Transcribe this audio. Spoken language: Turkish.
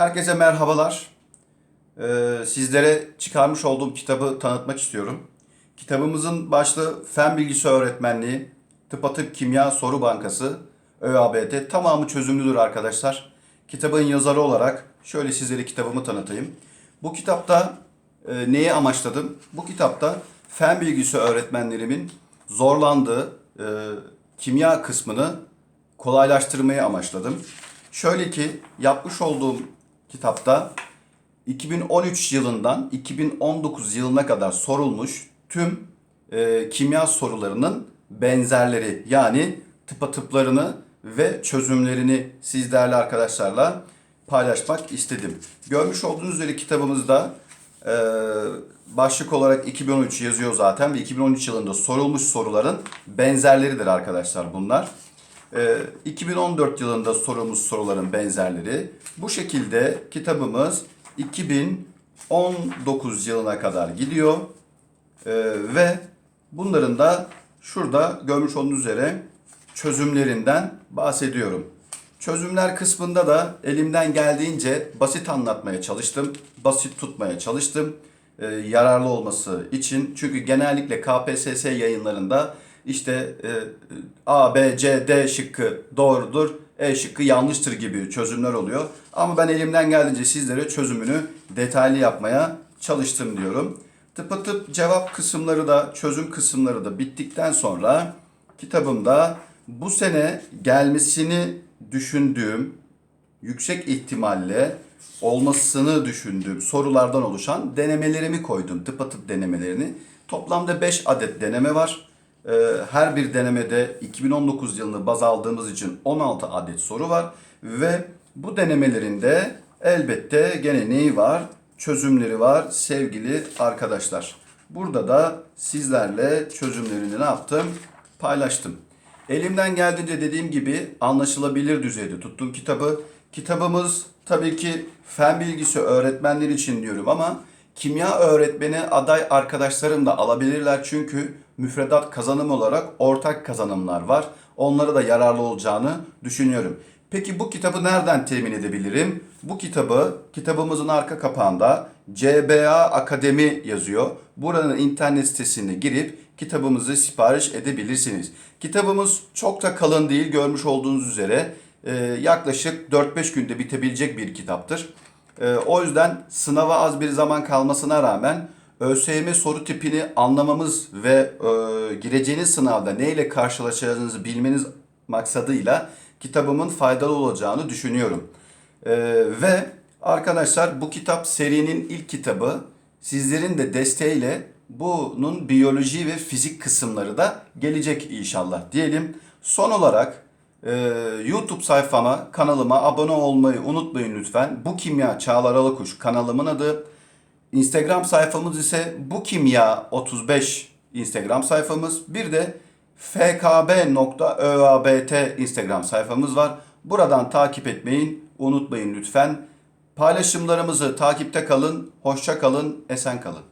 Herkese merhabalar. Ee, sizlere çıkarmış olduğum kitabı tanıtmak istiyorum. Kitabımızın başlığı Fen Bilgisi Öğretmenliği, Tıpatıp Kimya Soru Bankası, ÖABT tamamı çözümlüdür arkadaşlar. Kitabın yazarı olarak şöyle sizlere kitabımı tanıtayım. Bu kitapta e, neyi amaçladım? Bu kitapta fen bilgisi öğretmenlerimin zorlandığı e, kimya kısmını kolaylaştırmayı amaçladım. Şöyle ki yapmış olduğum kitapta 2013 yılından 2019 yılına kadar sorulmuş tüm e, kimya sorularının benzerleri yani tıpatıplarını ve çözümlerini siz değerli arkadaşlarla paylaşmak istedim. Görmüş olduğunuz üzere kitabımızda e, başlık olarak 2013 yazıyor zaten ve 2013 yılında sorulmuş soruların benzerleridir arkadaşlar bunlar. Ee, 2014 yılında sorulmuş soruların benzerleri. Bu şekilde kitabımız 2019 yılına kadar gidiyor. Ee, ve bunların da şurada görmüş olduğunuz üzere çözümlerinden bahsediyorum. Çözümler kısmında da elimden geldiğince basit anlatmaya çalıştım. Basit tutmaya çalıştım. Ee, yararlı olması için. Çünkü genellikle KPSS yayınlarında işte e, A, B, C, D şıkkı doğrudur, E şıkkı yanlıştır gibi çözümler oluyor. Ama ben elimden geldiğince sizlere çözümünü detaylı yapmaya çalıştım diyorum. Tıpatıp cevap kısımları da çözüm kısımları da bittikten sonra kitabımda bu sene gelmesini düşündüğüm yüksek ihtimalle olmasını düşündüğüm sorulardan oluşan denemelerimi koydum. Tıpatıp denemelerini. Toplamda 5 adet deneme var. Ee, Her bir denemede 2019 yılını baz aldığımız için 16 adet soru var. Ve bu denemelerinde elbette gene neyi var? Çözümleri var sevgili arkadaşlar. Burada da sizlerle çözümlerini ne yaptım? Paylaştım. Elimden geldiğince dediğim gibi anlaşılabilir düzeyde tuttum kitabı. Kitabımız tabii ki fen bilgisi öğretmenler için diyorum ama kimya öğretmeni aday arkadaşlarım da alabilirler çünkü müfredat kazanım olarak ortak kazanımlar var. Onlara da yararlı olacağını düşünüyorum. Peki bu kitabı nereden temin edebilirim? Bu kitabı kitabımızın arka kapağında CBA Akademi yazıyor. Buranın internet sitesine girip kitabımızı sipariş edebilirsiniz. Kitabımız çok da kalın değil görmüş olduğunuz üzere yaklaşık 4-5 günde bitebilecek bir kitaptır. E, o yüzden sınava az bir zaman kalmasına rağmen ÖSYM soru tipini anlamamız ve e, gireceğiniz sınavda neyle karşılaşacağınızı bilmeniz maksadıyla kitabımın faydalı olacağını düşünüyorum. E, ve arkadaşlar bu kitap serinin ilk kitabı. Sizlerin de desteğiyle bunun biyoloji ve fizik kısımları da gelecek inşallah diyelim. Son olarak e, YouTube sayfama, kanalıma abone olmayı unutmayın lütfen. Bu Kimya Çağlar Alakuş kanalımın adı. Instagram sayfamız ise bu kimya 35 Instagram sayfamız. Bir de fkb.öabt Instagram sayfamız var. Buradan takip etmeyin unutmayın lütfen. Paylaşımlarımızı takipte kalın. Hoşça kalın, esen kalın.